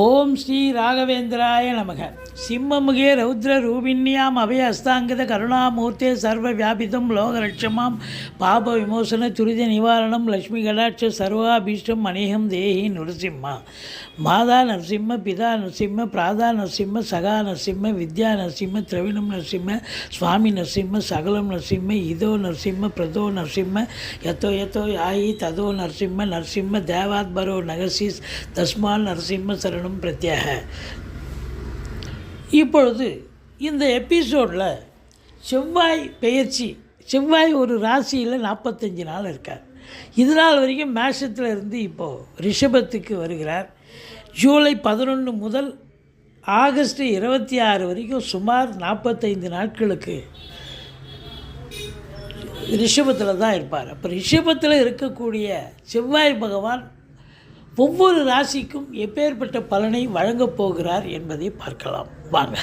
ஓம் ஸ்ரீ ராகவேந்திராய நமக. சிம்மமுகே ரௌத்ர ரூபிண்யாம் அபய அஸ்தாங்கத கருணாமூர்த்தே சர்வ வியாபிதம் லோகலட்சமாம் பாப விமோசன துரித நிவாரணம் லக்ஷ்மி கடாட்ச சர்வாபீஷ்டம் அநேகம் தேஹி நரசிம்மா. மாதா நரசிம்ம பிதா நரசிம்ம பிராதா நரசிம்ம சகா நரசிம்ம வித்யா நரசிம்ம திரவிணம் நரசிம்ம சுவாமி நரசிம்ம சகலம் நரசிம்ம இதோ நரசிம்ம பிரதோ நரசிம்ம யத்தோ யத்தோ யாயி ததோ நரசிம்ம நரசிம்ம தேவாத்பரோ நகசி தஸ்மால் நரசிம்ம சரண சரணம் பிரத்யாக. இப்பொழுது இந்த எபிசோடில் செவ்வாய் பெயர்ச்சி செவ்வாய் ஒரு ராசியில் நாற்பத்தஞ்சு நாள் இருக்கார். இது நாள் வரைக்கும் மேஷத்தில் இருந்து இப்போது ரிஷபத்துக்கு வருகிறார். ஜூலை பதினொன்று முதல் ஆகஸ்ட் இருபத்தி ஆறு வரைக்கும் சுமார் நாற்பத்தைந்து நாட்களுக்கு ரிஷபத்தில் தான் இருப்பார். அப்போ ரிஷபத்தில் இருக்கக்கூடிய செவ்வாய் பகவான் ஒவ்வொரு ராசிக்கும் எப்பேற்பட்ட பலனை வழங்கப் போகிறார் என்பதை பார்க்கலாம். வாங்க.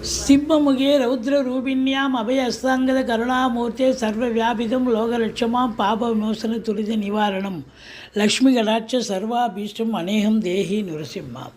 சிம்மமுகே ரௌத்ர ரூபிண்யாம் அபய அஸ்தாங்கத கருணாமூர்த்தே சர்வ வியாபிதம் லோகலட்சமாம் பாப விமோசன துரித நிவாரணம் லக்ஷ்மி கடாட்ச சர்வாபீஷ்டம் அநேகம் தேஹி நுரசிம்மாம்.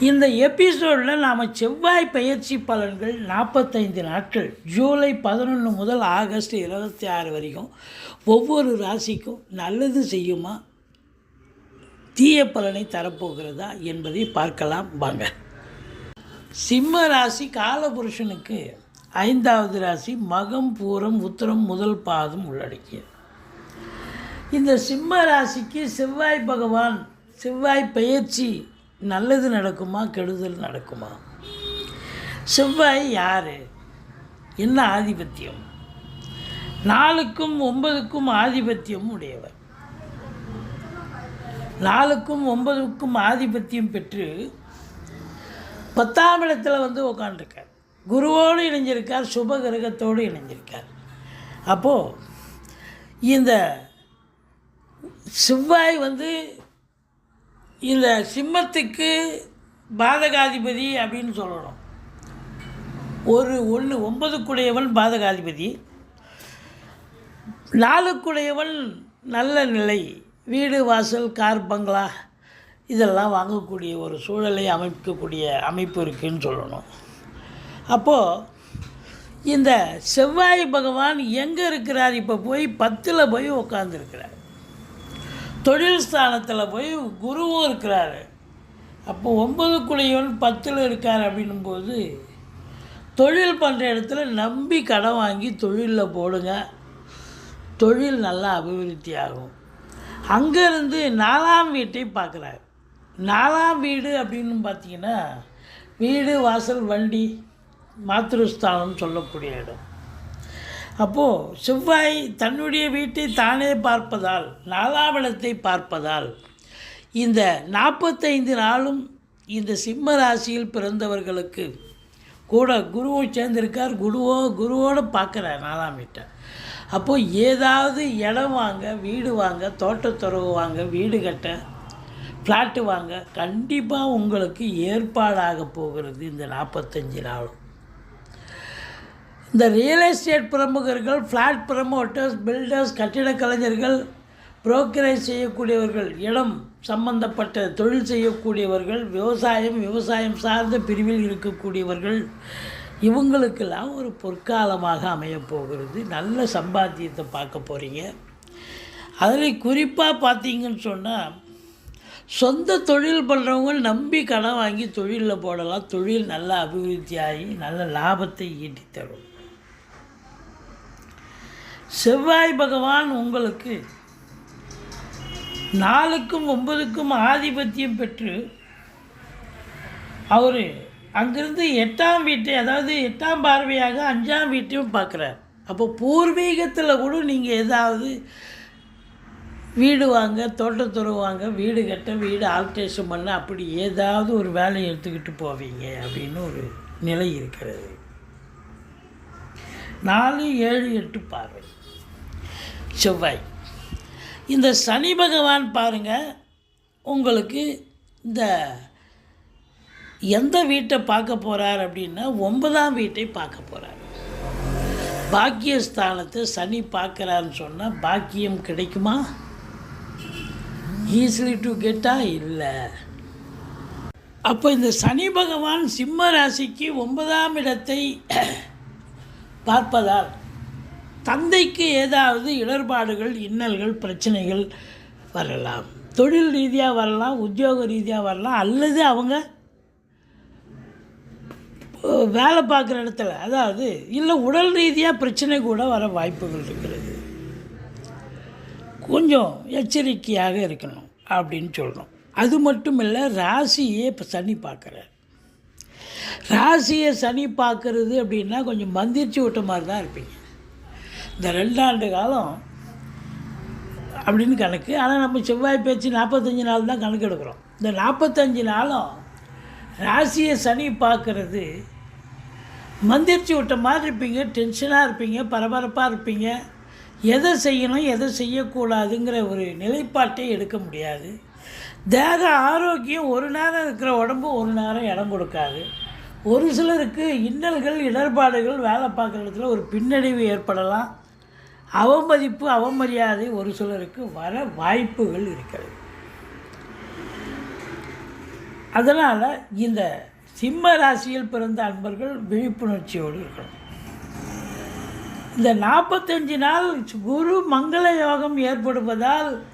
இந்த எபிசோடில் நாம் செவ்வாய் பயிற்சி பலன்கள் நாற்பத்தைந்து நாட்கள் ஜூலை பதினொன்று முதல் ஆகஸ்ட் இருபத்தி ஆறு வரைக்கும் ஒவ்வொரு ராசிக்கும் நல்லது செய்யுமா தீய பலனை தரப்போகிறதா என்பதை பார்க்கலாம் வாங்க. சிம்ம ராசி காலபுருஷனுக்கு ஐந்தாவது ராசி மகம் பூரம் உத்தரம் முதல் பாதம் உள்ளடக்கியது. இந்த சிம்ம ராசிக்கு செவ்வாய் பகவான் செவ்வாய் பெயர்ச்சி நல்லது நடக்குமா கெடுதல் நடக்குமா? செவ்வாய் யார்? என்ன ஆதிபத்தியம்? நாலுக்கும் ஒன்பதுக்கும் ஆதிபத்தியம் உடையவர். நாலுக்கும் ஒன்பதுக்கும் ஆதிபத்தியம் பெற்று பத்தாம் இடத்துல வந்து உக்காண்டிருக்கார் குருவோடு இணைஞ்சிருக்கார் சுப கிரகத்தோடு இணைஞ்சிருக்கார். அப்போது இந்த செவ்வாய் வந்து இந்த சிம்மத்துக்கு பாதகாதிபதி அப்படின்னு சொல்லணும். ஒரு ஒன்று ஒன்பதுக்குடையவன் பாதகாதிபதி. நாலுக்குடையவன் நல்ல நிலை வீடு வாசல் கார் பங்களா இதெல்லாம் வாங்கக்கூடிய ஒரு சூழலை அமைக்கக்கூடிய அமைப்பு இருக்குதுன்னு சொல்லணும். அப்போது இந்த செவ்வாய் பகவான் எங்கே இருக்கிறார்? இப்போ போய் பத்தில் போய் உட்காந்துருக்கிறார் தொழில் ஸ்தானத்தில் போய் குருவும் இருக்கிறாரு. அப்போ ஒன்பது குடையவன் பத்தில் இருக்கார் அப்படின்னும்போது தொழில் பண்ணுற இடத்துல நம்பி கடன் வாங்கி தொழிலில் போடுங்க. தொழில் நல்லா அபிவிருத்தி ஆகும். அங்கேருந்து நாலாம் வீட்டை பார்க்குறாரு நாலாம் வீடு அப்படின்னு பார்த்தீங்கன்னா வீடு வாசல் வண்டி மாத்திருஸ்தானம் சொல்லக்கூடிய இடம். அப்போது செவ்வாய் தன்னுடைய வீட்டை தானே பார்ப்பதால் நாலாவளத்தை பார்ப்பதால் இந்த நாற்பத்தைந்து நாளும் இந்த சிம்ம ராசியில் பிறந்தவர்களுக்கு கூட குருவும் சேர்ந்திருக்கார். குருவோ குருவோடு பார்க்குறார் நாலாம் வீட்டை. அப்போது ஏதாவது இடம் வாங்க வீடு வாங்க தோட்டத்துறவு வாங்க வீடு கட்ட ஃப்ளாட்டு வாங்க கண்டிப்பாக உங்களுக்கு ஏற்பாடாக போகிறது இந்த நாற்பத்தஞ்சு நாளும். இந்த ரியல் எஸ்டேட் பிரமுகர்கள் ஃப்ளாட் ப்ரமோட்டர்ஸ் பில்டர்ஸ் கட்டிடக் கலைஞர்கள் புரோக்கரேஜ் செய்யக்கூடியவர்கள் இடம் சம்பந்தப்பட்ட தொழில் செய்யக்கூடியவர்கள் விவசாயம் விவசாயம் சார்ந்த பிரிவில் இருக்கக்கூடியவர்கள் இவங்களுக்கெல்லாம் ஒரு பொற்காலமாக அமையப்போகிறது நல்ல சம்பாத்தியத்தை பார்க்க போகிறீங்க அதில் குறிப்பாக பார்த்தீங்கன்னு சொன்னால் சொந்த தொழில் பண்ணுறவங்க நம்பி கடன் வாங்கி தொழிலில் போடலாம். தொழில் நல்லா அபிவிருத்தி ஆகி நல்ல லாபத்தை ஈட்டி தரும். செவ்வாய் பகவான் உங்களுக்கு நாலுக்கும் ஒன்பதுக்கும் ஆதிபத்தியம் பெற்று அவர் அங்கிருந்து எட்டாம் வீட்டை அதாவது எட்டாம் பார்வையாக அஞ்சாம் வீட்டையும் பார்க்குறார். அப்போ பூர்வீகத்தில் கூட நீங்கள் ஏதாவது வீடு வாங்க தோட்டத்துறவு வாங்க வீடு கட்ட வீடு ஆல்ட்ரேஷன் பண்ண அப்படி ஏதாவது ஒரு வேலையை எடுத்துக்கிட்டு போவீங்க அப்படின்னு ஒரு நிலை இருக்கிறது. நாலு ஏழு எட்டு பார்வை. செவ்வாய். இந்த சனி பகவான் பாருங்கள் உங்களுக்கு இந்த எந்த வீட்டை பார்க்க போகிறார் அப்படின்னா ஒன்பதாம் வீட்டை பார்க்க போகிறார் பாக்கியஸ்தானத்தை சனி பார்க்குறாருன்னு சொன்னால் பாக்கியம் கிடைக்குமா? ஈஸிலி டு கெட்டா? இல்லை. அப்போ இந்த சனி பகவான் சிம்ம ராசிக்கு ஒன்பதாம் இடத்தை பார்ப்பதால் தந்தைக்கு ஏதாவது இடர்பாடுகள் இன்னல்கள் பிரச்சனைகள் வரலாம். தொழில் ரீதியாக வரலாம் உத்தியோக ரீதியாக வரலாம் அல்லது அவங்க வேலை பார்க்குற இடத்துல அதாவது இல்லை உடல் ரீதியாக பிரச்சனை கூட வர வாய்ப்புகள் இருக்கிறது. கொஞ்சம் எச்சரிக்கையாக இருக்கணும் அப்படின்னு சொல்கிறோம் அது மட்டும் இல்லை ராசியே இப்போ சனி பார்க்குறார். ராசியை சனி பார்க்குறது அப்படின்னா கொஞ்சம் மந்திரிச்சு விட்ட மாதிரி தான் இருப்பீங்க. இந்த ரெண்டாண்டு காலம் அப்படின்னு கணக்கு. ஆனால் நம்ம செவ்வாய் பேச்சு நாற்பத்தஞ்சு நாள் தான் கணக்கு எடுக்கிறோம். இந்த நாற்பத்தஞ்சு நாளும் ராசியை சனி பார்க்குறது. மந்திரிச்சு விட்ட மாதிரி இருப்பீங்க. டென்ஷனாக இருப்பீங்க. பரபரப்பாக இருப்பீங்க. எதை செய்யணும் எதை செய்யக்கூடாதுங்கிற ஒரு நிலைப்பாட்டை எடுக்க முடியாது. தேக ஆரோக்கியம் ஒரு நேரம் இருக்கிற உடம்பு ஒரு நேரம் இடம் கொடுக்காது. ஒரு சிலருக்கு இன்னல்கள் இடர்பாடுகள் வேலை பார்க்குற இடத்துல ஒரு பின்னடைவு ஏற்படலாம். அவமதிப்பு அவமரியாதை ஒரு சிலருக்கு வர வாய்ப்புகள் இருக்கிறது. அதனால் இந்த சிம்ம ராசியில் பிறந்த அன்பர்கள் விழிப்புணர்ச்சியோடு இருக்கணும். இந்த நாற்பத்தஞ்சு நாள் குரு மங்கள யோகம் ஏற்படுவதால்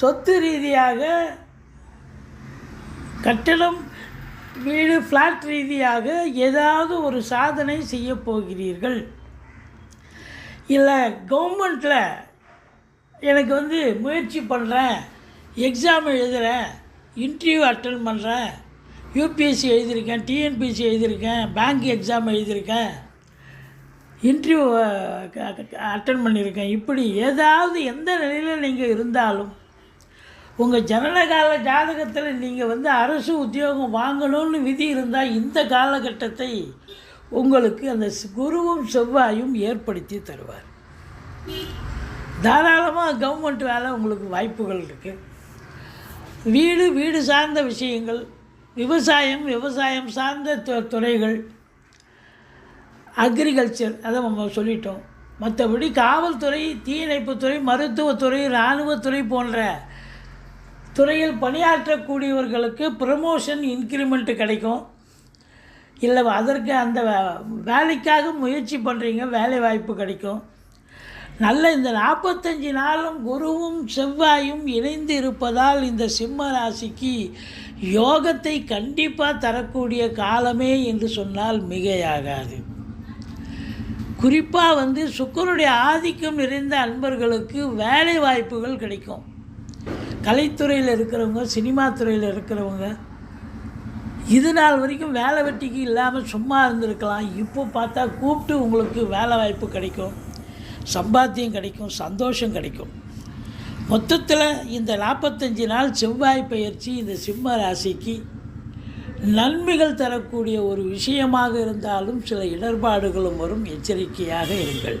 சொத்து ரீதியாக கட்டிடம் வீடு ஃப்ளாட் ரீதியாக ஏதாவது ஒரு சாதனை செய்யப் போகிறீர்கள். இல்லை கவர்மெண்ட்டில் எனக்கு வந்து முயற்சி பண்ணுறேன் எக்ஸாம் எழுதுகிறேன் இன்டர்வியூ அட்டன் பண்ணுறேன் யூபிஎஸ்சி எழுதியிருக்கேன் டிஎன்பிஎஸ்சி எழுதியிருக்கேன் பேங்க் எக்ஸாம் எழுதியிருக்கேன். இன்டர்வியூ அட்டன் பண்ணியிருக்கேன். இப்படி ஏதாவது எந்த நிலையில் நீங்கள் இருந்தாலும் உங்கள் ஜனனகால ஜாதகத்தில் நீங்கள் வந்து அரசு உத்தியோகம் வாங்கணும்னு விதி இருந்தால் இந்த காலகட்டத்தை உங்களுக்கு அந்த குருவும் செவ்வாயும் ஏற்படுத்தி தருவார். தாராளமாக கவர்மெண்ட் வேலை உங்களுக்கு வாய்ப்புகள் இருக்குது வீடு வீடு சார்ந்த விஷயங்கள் விவசாயம் விவசாயம் சார்ந்த து- துறைகள் அக்ரிகல்ச்சர் அதை நம்ம சொல்லிட்டோம். மற்றபடி காவல்துறை தீயணைப்புத்துறை மருத்துவத்துறை இராணுவத்துறை போன்ற துறையில் பணியாற்றக்கூடியவர்களுக்கு ப்ரமோஷன் இன்க்ரிமெண்ட்டு கிடைக்கும். இல்லை அதற்கு அந்த வே- வேலைக்காக முயற்சி பண்ணுறீங்க வேலை வாய்ப்பு கிடைக்கும். நல்ல இந்த நாற்பத்தஞ்சு நாளும் குருவும் செவ்வாயும் இணைந்து இருப்பதால் இந்த சிம்ம ராசிக்கு யோகத்தை கண்டிப்பாக தரக்கூடிய காலமே என்று சொன்னால் மிகையாகாது. குறிப்பாக வந்து சுக்கரனுடைய ஆதிக்கம் நிறைந்த அன்பர்களுக்கு வேலை வாய்ப்புகள் கிடைக்கும். கலைத்துறையில் இருக்கிறவங்க சினிமா துறையில் இருக்கிறவங்க இது நாள் வரைக்கும் வேலை வெட்டிக்கு இல்லாமல் சும்மா இருந்திருக்கலாம். இப்போ பார்த்தா கூப்பிட்டு உங்களுக்கு வேலை வாய்ப்பு கிடைக்கும். சம்பாத்தியம் கிடைக்கும் சந்தோஷம் கிடைக்கும். மொத்தத்தில் இந்த நாற்பத்தஞ்சு நாள் செவ்வாய் பயிற்சி இந்த சிம்ம ராசிக்கு நன்மைகள் தரக்கூடிய ஒரு விஷயமாக இருந்தாலும் சில இடர்பாடுகளும் வரும். எச்சரிக்கையாக இருங்கள்.